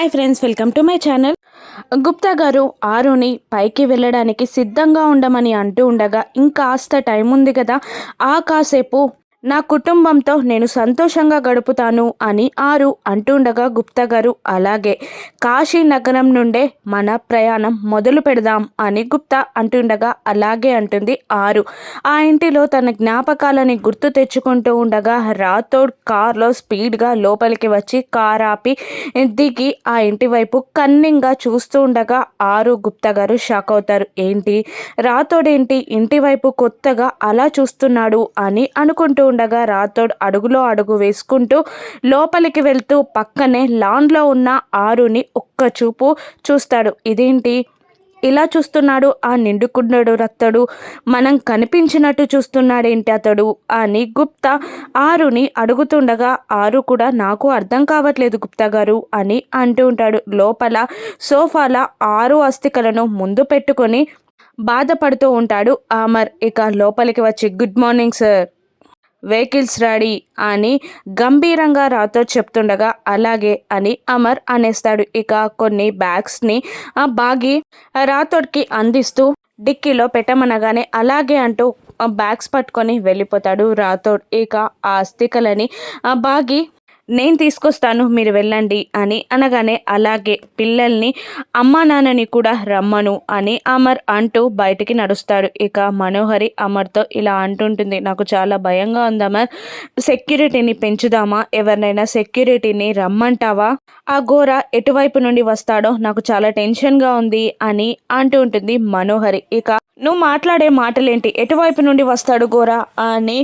Hi friends welcome to my channel. Gupta గారు ఆరుని పైకి వెళ్ళడానికి సిద్ధంగా ఉండమని అంటూ ఉండగా ఇంకాస్త టైం ఉంది కదా ఆ కాసేపు నా కుటుంబంతో నేను సంతోషంగా గడుపుతాను అని ఆరు అంటుండగా గుప్తా గారు అలాగే కాశీ నగరం నుండే మన ప్రయాణం మొదలు పెడదాం అని గుప్తా అంటుండగా అలాగే అంటుంది ఆరు. ఆ ఇంటిలో తన జ్ఞాపకాలని గుర్తు తెచ్చుకుంటూ ఉండగా రాథోడ్ కార్లో స్పీడ్గా లోపలికి వచ్చి కార్ ఆపి దిగి ఆ ఇంటి వైపు కన్నింగ్గా చూస్తూ ఉండగా ఆరు గుప్తా గారు షాక్ అవుతారు. ఏంటి? రాథోడ్ ఏంటి? ఇంటి వైపు కొత్తగా అలా చూస్తున్నాడు అని అనుకుంటూ ఉండగా రాథోడ్ అడుగులో అడుగు వేసుకుంటూ లోపలికి వెళ్తూ పక్కనే లాన్లో ఉన్న ఆరుని ఒక్క చూపు చూస్తాడు. ఇదేంటి? ఇలా చూస్తున్నాడు ఆ నిండుకున్నాడు రత్తడు మనం కనిపించినట్టు చూస్తున్నాడేంటి అతడు? అని గుప్తా ఆరుని అడుగుతుండగా ఆరు కూడా నాకు అర్థం కావట్లేదు గుప్తా గారు అని అంటూ ఉంటాడు. లోపల సోఫాల ఆరు అస్థికలను ముందు పెట్టుకొని బాధపడుతూ ఉంటాడు ఆమర్. ఇక లోపలికి వచ్చి good morning sir. Vehicles ready అని గంభీరంగా రాతో చెప్తుండగా అలాగే అని అమర్ అనేస్తాడు. ఇక కొన్ని బ్యాగ్స్ని ఆ బాగి రాతోడ్కి అందిస్తూ డిక్కీలో పెట్టమనగానే అలాగే అంటూ బ్యాగ్స్ పట్టుకొని వెళ్ళిపోతాడు రాథోడ్ ఇక ఆ అస్థికలని బాగి నేను తీసుకొస్తాను మీరు వెళ్ళండి అని అనగానే అలాగే పిల్లల్ని అమ్మా నాన్నని కూడా రమ్మను అని అమర్ అంటూ బయటికి నడుస్తాడు. ఇక మనోహరి అమర్తో ఇలా అంటుంటుంది నాకు చాలా భయంగా ఉంది అమర్. సెక్యూరిటీని పెంచుదామా? ఎవరినైనా సెక్యూరిటీని రమ్మంటావా? ఆ ఘోర ఎటువైపు నుండి వస్తాడో నాకు చాలా టెన్షన్గా ఉంది అని అంటూ ఉంటుంది మనోహరి. ఇక నువ్వు మాట్లాడే మాటలేంటి? ఎటువైపు నుండి వస్తాడు గోరా అని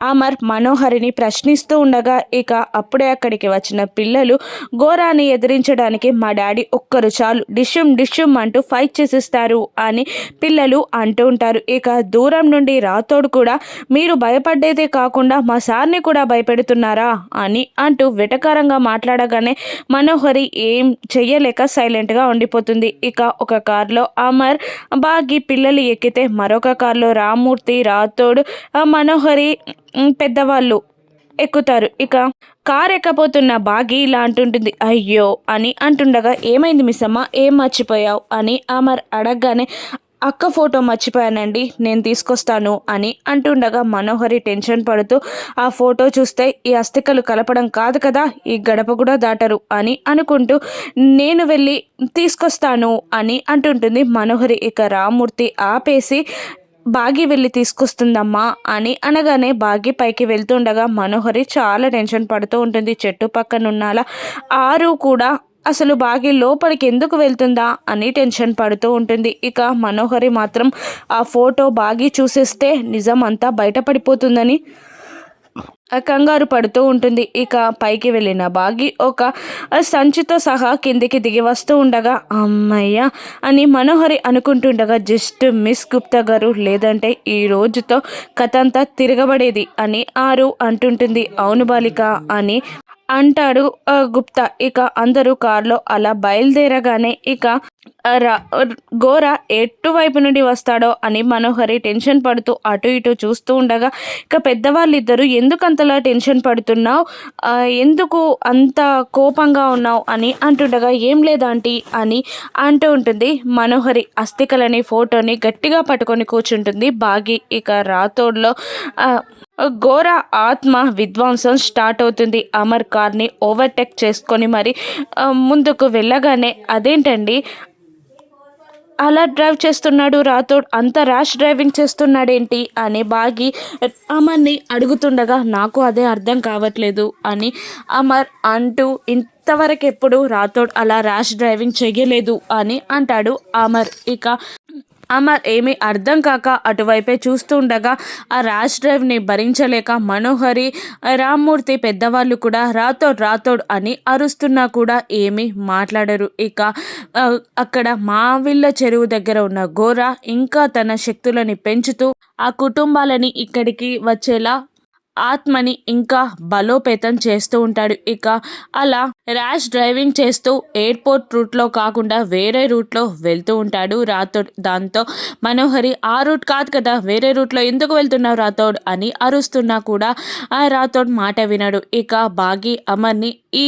అమర్ మనోహరిని ప్రశ్నిస్తూ ఉండగా ఇక అప్పుడే అక్కడికి వచ్చిన పిల్లలు ఘోరాన్ని ఎదిరించడానికి మా డాడీ ఒక్కరు చాలు డిష్యుమ్ డిష్యుమ్ అంటూ ఫైట్ చేసిస్తారు అని పిల్లలు అంటూ ఉంటారు. ఇక దూరం నుండి రాతోడు కూడా మీరు భయపడ్డేదే కాకుండా మా సార్ని కూడా భయపెడుతున్నారా అని అంటూ వెటకారంగా మాట్లాడగానే మనోహరి ఏం చెయ్యలేక సైలెంట్గా ఉండిపోతుంది. ఇక ఒక కారులో అమర్ బాగి పిల్లలు ఎక్కితే మరొక కార్లో రామూర్తి రాతోడు మనోహరి పెద్దవాళ్ళు ఎక్కుతారు. ఇక కార్ ఎక్కపోతున్న బాగి ఇలా అంటుంటుంది అయ్యో అని అంటుండగా ఏమైంది మిస్సమ్మ? ఏం మర్చిపోయావు? అని అమర్ అడగగానే అక్క ఫోటో మర్చిపోయానండి నేను తీసుకొస్తాను అని అంటుండగా మనోహరి టెన్షన్ పడుతూ ఆ ఫోటో చూస్తే ఈ అస్థికలు కలపడం కాదు కదా ఈ గడప కూడా దాటరు అని అనుకుంటూ నేను వెళ్ళి తీసుకొస్తాను అని అంటుంటుంది మనోహరి ఇక రామూర్తి ఆపేసి బాగి వెళ్ళి తీసుకొస్తుందమ్మా అని అనగానే బాగి పైకి వెళ్తుండగా మనోహరి చాలా టెన్షన్ పడుతూ ఉంటుంది. చెట్టు పక్కన ఉన్నాల ఆరు కూడా అసలు బాగి లోపలికి ఎందుకు వెళ్తుందా అని టెన్షన్ పడుతూ ఉంటుంది. ఇక మనోహరి మాత్రం ఆ ఫోటో బాగి చూసేస్తే నిజం అంతా బయటపడిపోతుందని కంగారు పడుతూ ఉంటుంది. ఇక పైకి వెళ్ళిన బాగి ఒక సంచితో సహా కిందికి దిగి వస్తూ ఉండగా అమ్మయ్య అని మనోహరి అనుకుంటుండగా జస్ట్ మిస్ గుప్తా గారు లేదంటే ఈ రోజుతో కథ అంతా తిరగబడేది అని ఆరు అంటుంటుంది. అవును బాలిక అని అంటాడు గుప్తా ఇక అందరూ కారులో అలా బయలుదేరగానే ఇక గోర ఎటువైపు నుండి వస్తాడో అని మనోహరి టెన్షన్ పడుతూ అటు ఇటు చూస్తూ ఉండగా ఇక పెద్దవాళ్ళిద్దరూ ఎందుకు అంతలా టెన్షన్ పడుతున్నావు? ఎందుకు అంత కోపంగా ఉన్నావు? అని అంటుండగా ఏం లేదాంటి అని అంటూ ఉంటుంది. మనోహరి అస్థికలని ఫోటోని గట్టిగా పట్టుకొని కూర్చుంటుంది. బాగి ఇక రాతోడ్లో ఘోర ఆత్మ విధ్వంసం స్టార్ట్ అవుతుంది. అమర్ కార్ని ఓవర్టేక్ చేసుకొని మరి ముందుకు వెళ్ళగానే అదేంటండి? అలా డ్రైవ్ చేస్తున్నాడు రాథోడ్. అంత ర్యాష్ డ్రైవింగ్ చేస్తున్నాడేంటి అని బాగి అమర్ని అడుగుతుండగా నాకు అదే అర్థం కావట్లేదు అని అమర్ అంటూ ఇంతవరకు ఎప్పుడు రాథోడ్ అలా ర్యాష్ డ్రైవింగ్ చేయలేదు అని అంటాడు అమర్. ఇక అమర్ ఏమీ అర్థం కాక అటువైపే చూస్తుండగా ఆ ర్యాష్ డ్రైవ్ని భరించలేక మనోహరి రామ్మూర్తి పెద్దవాళ్ళు కూడా రాతోడ్ రాతోడ్ అని అరుస్తున్నా కూడా ఏమీ మాట్లాడరు. ఇక అక్కడ మావిళ్ళ చెరువు దగ్గర ఉన్న గోర ఇంకా తన శక్తులని పెంచుతూ ఆ కుటుంబాలని ఇక్కడికి వచ్చేలా ఆత్మని ఇంకా బలోపేతం చేస్తూ ఉంటాడు. ఇక అలా ర్యాష్ డ్రైవింగ్ చేస్తూ ఎయిర్పోర్ట్ రూట్లో కాకుండా వేరే రూట్లో వెళ్తూ ఉంటాడు రాథోడ్. దాంతో మనోహరి ఆ రూట్ కాదు కదా వేరే రూట్లో ఎందుకు వెళ్తున్నావు రాథోడ్? అని అరుస్తున్నా కూడా ఆ రాథోడ్ మాట వినడు. ఇక బాగి అమర్ని ఈ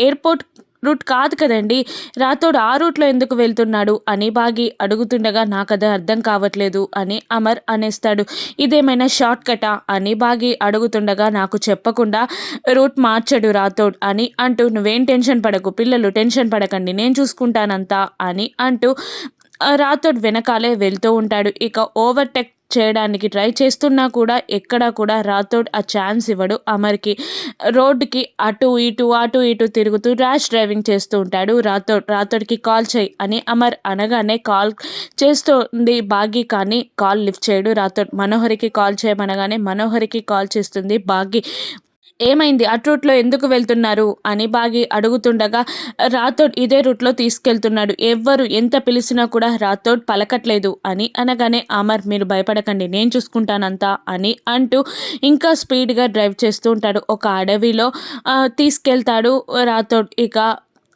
ఎయిర్పోర్ట్ రూట్ కాదు కదండి. రాతోడు ఆ రూట్లో ఎందుకు వెళ్తున్నాడు అని బాగి అడుగుతుండగా నాకు అది అర్థం కావట్లేదు అని అమర్ అనేస్తాడు. ఇదేమైనా షార్ట్ కటా అని బాగి అడుగుతుండగా నాకు చెప్పకుండా రూట్ మార్చడు రాథోడ్ అని అంటూ నువ్వేం టెన్షన్ పడకు పిల్లలు టెన్షన్ పడకండి నేను చూసుకుంటానంతా అని అంటూ రాతోడ్ వెనకాలే వెళ్తూ ఉంటాడు. ఇక ఓవర్టేక్ చేయడానికి ట్రై చేస్తున్నా కూడా ఎక్కడా కూడా రాథోడ్ ఆ ఛాన్స్ ఇవ్వడు. అమర్కి రోడ్డుకి అటు ఇటు అటు ఇటు తిరుగుతూ ర్యాష్ డ్రైవింగ్ చేస్తూ ఉంటాడు రాథోడ్. రాథోడ్కి కాల్ చేయి అని అమర్ అనగానే కాల్ చేస్తుంది బాగి కానీ కాల్ లిఫ్ట్ చేయడు రాథోడ్. మనోహరికి కాల్ చేయమనగానే మనోహరికి కాల్ చేస్తుంది బాగి. ఏమైంది? అటు రూట్లో ఎందుకు వెళ్తున్నారు? అని బాగి అడుగుతుండగా రాథోడ్ ఇదే రూట్లో తీసుకెళ్తున్నాడు. ఎవ్వరు ఎంత పిలిచినా కూడా రాథోడ్ పలకట్లేదు అని అనగానే అమర్ మీరు భయపడకండి నేను చూసుకుంటానంతా అని అంటూ ఇంకా స్పీడ్గా డ్రైవ్ చేస్తూ ఉంటాడు. ఒక అడవిలో తీసుకెళ్తాడు రాథోడ్. ఇక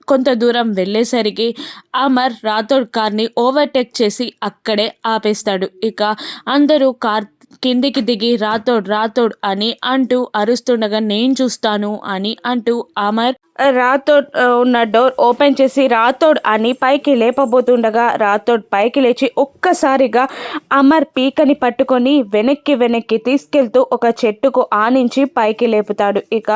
కొంత దూరం వెళ్ళేసరికి అమర్ రాథోడ్ కార్ని ఓవర్టేక్ చేసి అక్కడే ఆపేస్తాడు. ఇక అందరూ కార్ కిందికి దిగి రాతోడ్ రాతోడ్ అని అంటూ అరుస్తుండగా నేను చూస్తాను అని అంటూ అమర్ రాతోడ్ ఉన్న డోర్ ఓపెన్ చేసి రాతోడ్ అని పైకి లేపబోతుండగా రాతోడ్ పైకి లేచి ఒక్కసారిగా అమర్ పీకని పట్టుకొని వెనక్కి వెనక్కి తీసుకెళ్తూ ఒక చెట్టుకు ఆనించి పైకి లేపుతాడు. ఇక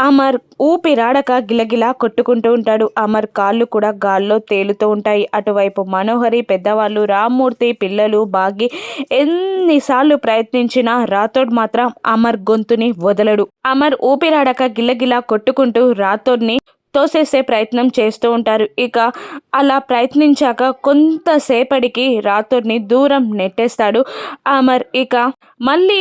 అమర్ ఊపిరాడక గిలగిలా కొట్టుకుంటూ ఉంటాడు. అమర్ కాళ్ళు కూడా గాల్లో తేలుతూ ఉంటాయి. అటువైపు మనోహరి పెద్దవాళ్ళు రామ్మూర్తి పిల్లలు బాగి ఎన్నిసార్లు ప్రయత్నించినా రాతోడ్ మాత్రం అమర్ గొంతుని వదలడు. అమర్ ఊపిరాడక గిల్లగిలా కొట్టుకుంటూ రాతోడ్ని తోసేసే ప్రయత్నం చేస్తూ ఉంటారు. ఇక అలా ప్రయత్నించాక కొంతసేపటికి రాథోడ్ని దూరం నెట్టేస్తాడు అమర్. ఇక మళ్ళీ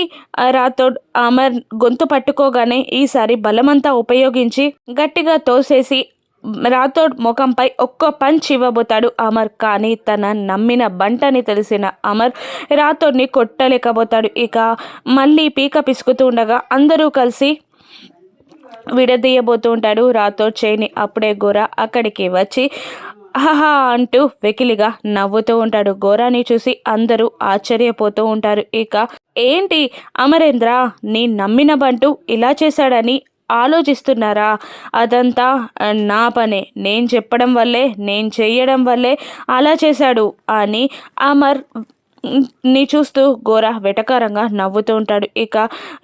రాథోడ్ అమర్ గొంతు పట్టుకోగానే ఈసారి బలమంతా ఉపయోగించి గట్టిగా తోసేసి రాథోడ్ ముఖంపై ఒక్కో పంచ్ ఇవ్వబోతాడు అమర్ కానీ తన నమ్మిన బంటని తెలిసిన అమర్ రాథోడ్ని కొట్టలేకపోతాడు. ఇక మళ్ళీ పీక పిసుకుతూ ఉండగా అందరూ కలిసి విడదీయబోతూ ఉంటాడు రాతో చేని అప్పుడే గోర అక్కడికి వచ్చి ఆహా అంటూ వెకిలిగా నవ్వుతూ ఉంటాడు. గోరాని చూసి అందరూ ఆశ్చర్యపోతూ ఉంటారు. ఇక ఏంటి అమరేంద్ర నీ నమ్మిన బంటు ఇలా చేశాడని ఆలోచిస్తున్నారా? అదంతా నా పనే. నేను చెప్పడం వల్లే నేను చేయడం వల్లే అలా చేశాడు అని అమర్ ని చూస్తూ గోర వెటకారంగా నవ్వుతూ ఉంటాడు. ఇక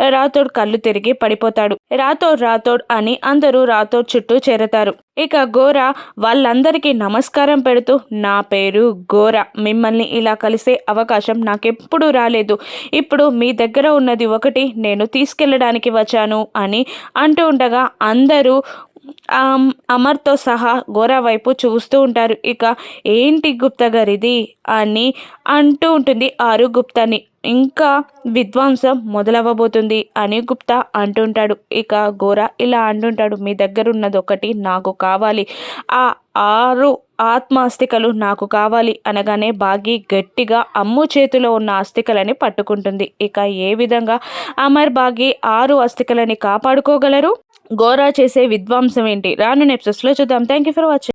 రాథోడ్ కళ్ళు తిరిగి పడిపోతాడు. రాథోడ్ రాథోడ్ అని అందరూ రాథోడ్ చుట్టూ చేరతారు. ఇక గోరా వాళ్ళందరికీ నమస్కారం పెడుతూ నా పేరు గోర. మిమ్మల్ని ఇలా కలిసే అవకాశం నాకెప్పుడు రాలేదు. ఇప్పుడు మీ దగ్గర ఉన్నది ఒకటి నేను తీసుకెళ్ళడానికి వచ్చాను అని అంటూ ఉండగా అందరూ అమర్తో సహా గోరా వైపు చూస్తూ ఉంటారు. ఇక ఏంటి గుప్తా గారిది అని అంటూ ఉంటుంది ఆరు గుప్తాని. ఇంకా విధ్వంసం మొదలవ్వబోతుంది అని గుప్తా అంటుంటాడు ఇక గోరా ఇలా అంటుంటాడు మీ దగ్గర ఉన్నది ఒకటి నాకు కావాలి. ఆ ఆరు ఆత్మాస్తికలు నాకు కావాలి అనగానే బాగి గట్టిగా అమ్ము చేతిలో ఉన్న ఆస్తికలని పట్టుకుంటుంది. ఇక ఏ విధంగా అమర్ బాగి ఆరు అస్థికలని కాపాడుకోగలరు? గోరా చేసే విధ్వంసం ఏంటి రాను నెప్సెస్లో చూద్దాం. Thank you for watching